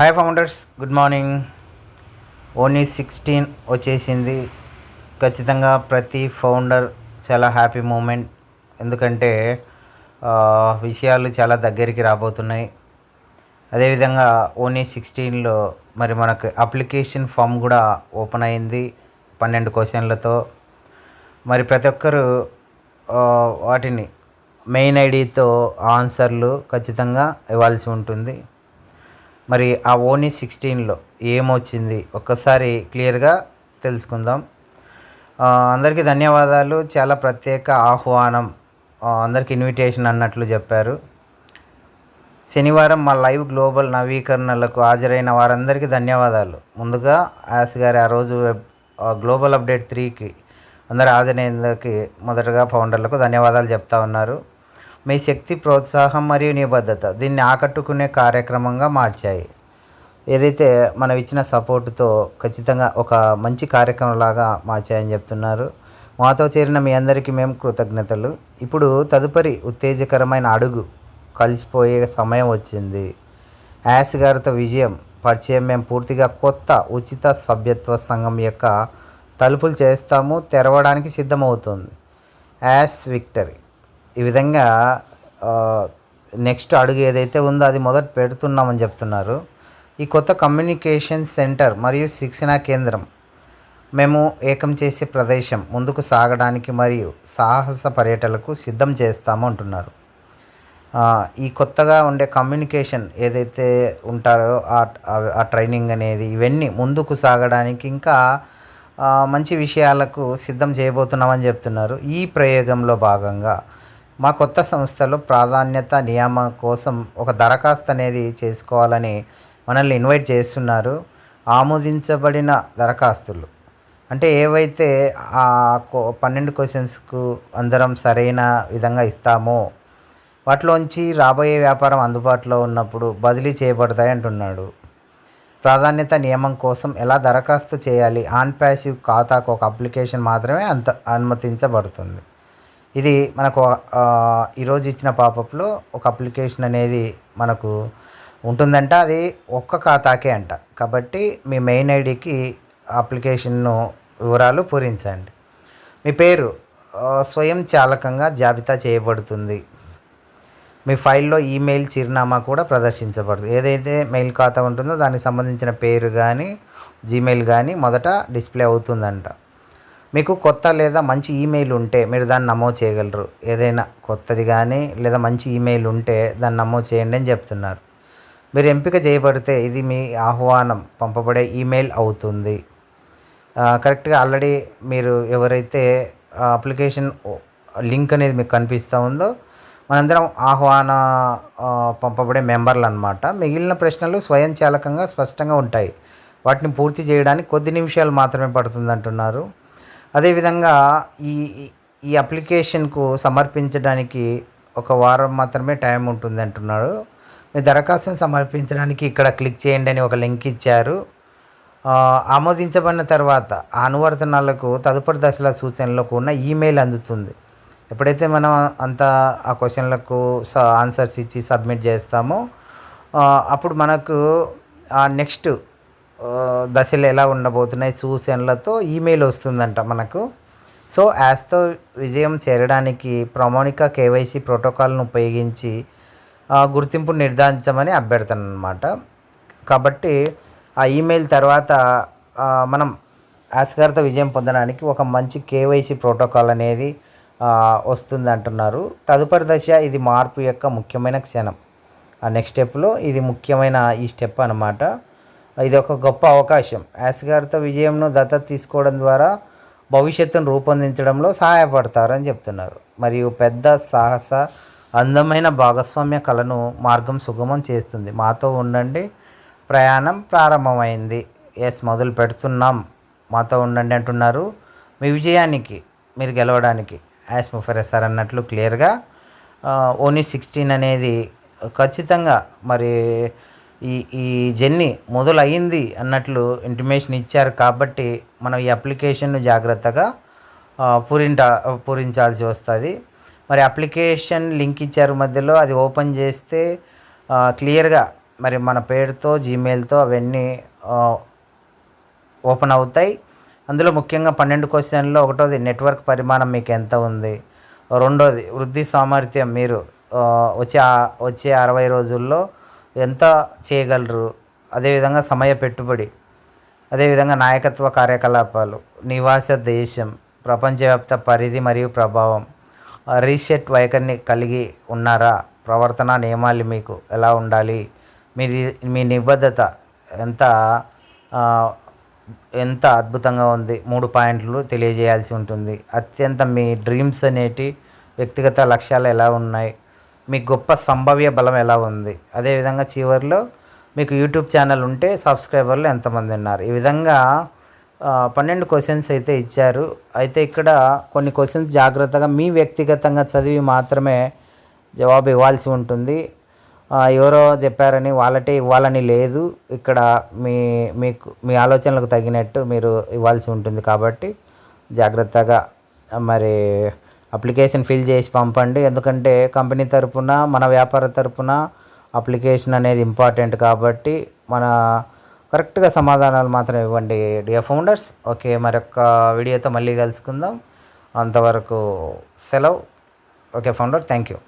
Hi founders good morning only sixteen వచ్చేసింది. ఖచ్చితంగా ప్రతి ఫౌండర్ చాలా హ్యాపీ మూమెంట్ ఎందుకంటే విషయాలు చాలా దగ్గరికి రాబోతున్నాయి. అదేవిధంగా ఓన్లీ సిక్స్టీన్లో మరి మనకు అప్లికేషన్ ఫామ్ కూడా ఓపెన్ అయింది పన్నెండు క్వశ్చన్లతో మరి ప్రతి ఒక్కరు వాటిని మెయిన్ ఐడితో ఆన్సర్లు ఖచ్చితంగా ఇవ్వాల్సి ఉంటుంది. మరి ఆ ఓనీ సిక్స్టీన్లో ఏమొచ్చింది? ఒక్కసారి క్లియర్గా తెలుసుకుందాం. అందరికీ ధన్యవాదాలు. చాలా ప్రత్యేక ఆహ్వానం. అందరికి అందరికీ ఇన్విటేషన్ అన్నట్లు చెప్పారు. శనివారం మా లైవ్ గ్లోబల్ నవీకరణలకు హాజరైన వారందరికీ ధన్యవాదాలు. ముందుగా యాస్ గారి ఆ రోజు వెబ్ గ్లోబల్ అప్డేట్ త్రీకి అందరు హాజరైనందుకు మొదటగా ఫౌండర్లకు ధన్యవాదాలు చెప్తా ఉన్నారు. మీ శక్తి ప్రోత్సాహం మరియు నిబద్ధత దీన్ని ఆకట్టుకునే కార్యక్రమంగా మార్చాయి. ఏదైతే మనం ఇచ్చిన సపోర్టుతో ఖచ్చితంగా ఒక మంచి కార్యక్రమం లాగా మార్చాయని చెప్తున్నారు. మాతో చేరిన మీ అందరికీ మేము కృతజ్ఞతలు. ఇప్పుడు తదుపరి ఉత్తేజకరమైన అడుగు కలిసిపోయే సమయం వచ్చింది. యాస్ గారితో విజయం పరిచయం మేము పూర్తిగా కొత్త ఉచిత సభ్యత్వ సంఘం యొక్క తలుపులు చేస్తాము తెరవడానికి సిద్ధమవుతుంది. As victory. ఈ విధంగా నెక్స్ట్ అడుగు ఏదైతే ఉందో అది మొదట పెడుతున్నామని చెప్తున్నారు. ఈ కొత్త కమ్యూనికేషన్ సెంటర్ మరియు శిక్షణా కేంద్రం మేము ఏకం చేసే ప్రదేశం ముందుకు సాగడానికి మరియు సాహస పర్యటనలకు సిద్ధం చేస్తాము అంటున్నారు. ఈ కొత్తగా ఉండే కమ్యూనికేషన్ ఏదైతే ఉంటారో ఆ ట్రైనింగ్ అనేది ఇవన్నీ ముందుకు సాగడానికి ఇంకా మంచి విషయాలకు సిద్ధం చేయబోతున్నామని చెప్తున్నారు. ఈ ప్రయోగంలో భాగంగా మా కొత్త సంస్థలో ప్రాధాన్యత నియామం కోసం ఒక దరఖాస్తు అనేది చేసుకోవాలని మనల్ని ఇన్వైట్ చేస్తున్నారు ఆమోదించబడిన దరఖాస్తులు. అంటే ఏవైతే ఆ కో- పన్నెండు క్వశ్చన్స్కు అందరం సరైన విధంగా ఇస్తామో వాటిలోంచి రాబోయే వ్యాపారం అందుబాటులో ఉన్నప్పుడు బదిలీ చేయబడతాయి అంటున్నాడు. ప్రాధాన్యత నియమం కోసం ఎలా దరఖాస్తు చేయాలి? ఆన్ ప్యాసివ్ ఖాతాకు ఒక అప్లికేషన్ మాత్రమే అంత అనుమతించబడుతుంది. ఇది మనకు ఈరోజు ఇచ్చిన పాపప్లో ఒక అప్లికేషన్ అనేది మనకు ఉంటుందంట. అది ఒక్క ఖాతాకే అంట. కాబట్టి మీ మెయిన్ ఐడికి అప్లికేషన్ను వివరాలు పూరించండి. మీ పేరు స్వయం చాలకంగా జాబితా చేయబడుతుంది. మీ ఫైల్లో ఈమెయిల్ చిరునామా కూడా ప్రదర్శించబడుతుంది. ఏదైతే మెయిల్ ఖాతా ఉంటుందో దానికి సంబంధించిన పేరు కానీ జీమెయిల్ కానీ మొదట డిస్ప్లే అవుతుందంట. మీకు కొత్త లేదా మంచి ఈమెయిల్ ఉంటే మీరు దాన్ని నమోదు చేయగలరు. ఏదైనా కొత్తది కానీ లేదా మంచి ఈమెయిల్ ఉంటే దాన్ని నమోదు చేయండి అని చెప్తున్నారు. మీరు ఎంపిక చేయబడితే ఇది మీ ఆహ్వానం. పంపబడే ఈమెయిల్ అవుతుంది. కరెక్ట్గా ఆల్రెడీ మీరు ఎవరైతే అప్లికేషన్ లింక్ అనేది మీకు కనిపిస్తూ ఉందో మనందరం ఆహ్వాన పంపబడే మెంబర్లు అనమాట మిగిలిన ప్రశ్నలు స్వయంచాలకంగా స్పష్టంగా ఉంటాయి. వాటిని పూర్తి చేయడానికి కొద్ది నిమిషాలు మాత్రమే పడుతుంది అంటున్నారు అదేవిధంగా ఈ ఈ అప్లికేషన్కు సమర్పించడానికి ఒక వారం మాత్రమే టైం ఉంటుంది అంటున్నారు మీ దరఖాస్తును సమర్పించడానికి ఇక్కడ క్లిక్ చేయండి అని ఒక లింక్ ఇచ్చారు. ఆమోదించబడిన తర్వాత ఆ అనువర్తనాలకు తదుపరి దశల సూచనలకు ఉన్న ఈమెయిల్ అందుతుంది. ఎప్పుడైతే మనం అంత ఆ క్వశ్చన్లకు స ఆన్సర్స్ ఇచ్చి సబ్మిట్ చేస్తామో అప్పుడు మనకు నెక్స్ట్ దశలు ఎలా ఉండబోతున్నాయి సూచనలతో ఈమెయిల్ వస్తుందంట మనకు. సో యాస్తో విజయం చేరడానికి ప్రామాణిక కేవైసీ ప్రోటోకాల్ను ఉపయోగించి గుర్తింపు నిర్ధారించమని అభ్యర్థన అనమాట కాబట్టి ఆ ఈమెయిల్ తర్వాత మనం యాస్గారితో విజయం పొందడానికి ఒక మంచి కేవైసీ ప్రోటోకాల్ అనేది వస్తుందంటున్నారు. వస్తుంది అంటున్నారు తదుపరి దశ ఇది మార్పు యొక్క ముఖ్యమైన క్షణం. ఆ నెక్స్ట్ స్టెప్లో ఇది ముఖ్యమైన ఈ స్టెప్ అనమాట ఇది ఒక గొప్ప అవకాశం. యాస్గారితో విజయంను దత్తత తీసుకోవడం ద్వారా భవిష్యత్తును రూపొందించడంలో సహాయపడతారని చెప్తున్నారు. మరియు పెద్ద సాహస అందమైన భాగస్వామ్య కళను మార్గం సుగమం చేస్తుంది. మాతో ఉండండి. ప్రయాణం ప్రారంభమైంది. ఎస్ మొదలు పెడుతున్నాం. మాతో ఉండండి అంటున్నారు. మీ విజయానికి మీరు గెలవడానికి. యాస్ ముఫరెస్ సార్ అన్నట్లు క్లియర్గా ఓన్లీ సిక్స్టీన్ అనేది ఖచ్చితంగా మరి ఈ ఈ జర్నీ మొదలయ్యింది అన్నట్లు ఇంటిమేషన్ ఇచ్చారు కాబట్టి మనం ఈ అప్లికేషన్ను జాగ్రత్తగా పూరింట పూరించాల్సి వస్తుంది. మరి అప్లికేషన్ లింక్ ఇచ్చారు మధ్యలో అది ఓపెన్ చేస్తే క్లియర్గా మరి మన పేరుతో జీమెయిల్తో అవన్నీ ఓపెన్ అవుతాయి. అందులో ముఖ్యంగా పన్నెండు క్వశ్చన్లో ఒకటోది నెట్వర్క్ పరిమాణం మీకు ఎంత ఉంది? రెండోది వృద్ధి సామర్థ్యం మీరు వచ్చే వచ్చే అరవై రోజుల్లో ఎంత చేయగలరు? అదేవిధంగా సమయ పెట్టుబడి అదేవిధంగా నాయకత్వ కార్యకలాపాలు నివాస దేశం ప్రపంచవ్యాప్త పరిధి మరియు ప్రభావం రీసెట్ వైఖరిని కలిగి ఉన్నారా? ప్రవర్తన నియమాలు మీకు ఎలా ఉండాలి? మీ మీ నిబద్ధత ఎంత ఎంత అద్భుతంగా ఉంది? మూడు పాయింట్లు తెలియజేయాల్సి ఉంటుంది. అత్యంత మీ డ్రీమ్స్ అనేటి వ్యక్తిగత లక్ష్యాలు ఎలా ఉన్నాయి? మీ గొప్ప సంభవ్య బలం ఎలా ఉంది? అదేవిధంగా చివరిలో మీకు యూట్యూబ్ ఛానల్ ఉంటే సబ్స్క్రైబర్లు ఎంతమంది ఉన్నారు? ఈ విధంగా పన్నెండు క్వశ్చన్స్ అయితే ఇచ్చారు. అయితే ఇక్కడ కొన్ని క్వశ్చన్స్ జాగ్రత్తగా మీ వ్యక్తిగతంగా చదివి మాత్రమే జవాబు ఇవ్వాల్సి ఉంటుంది. ఎవరో చెప్పారని వాళ్ళటే ఇవ్వాలని లేదు. ఇక్కడ మీ మీకు మీ ఆలోచనలకు తగినట్టు మీరు ఇవ్వాల్సి ఉంటుంది కాబట్టి జాగ్రత్తగా మరి అప్లికేషన్ ఫిల్ చేసి పంపండి. ఎందుకంటే కంపెనీ తరపున మన వ్యాపార తరపున అప్లికేషన్ అనేది ఇంపార్టెంట్ కాబట్టి మన కరెక్ట్గా సమాధానాలు మాత్రం ఇవ్వండి డియర్ ఫౌండర్స్. ఓకే మరొక వీడియోతో మళ్ళీ కలుసుకుందాం. అంతవరకు సెలవు. Okay founder thank you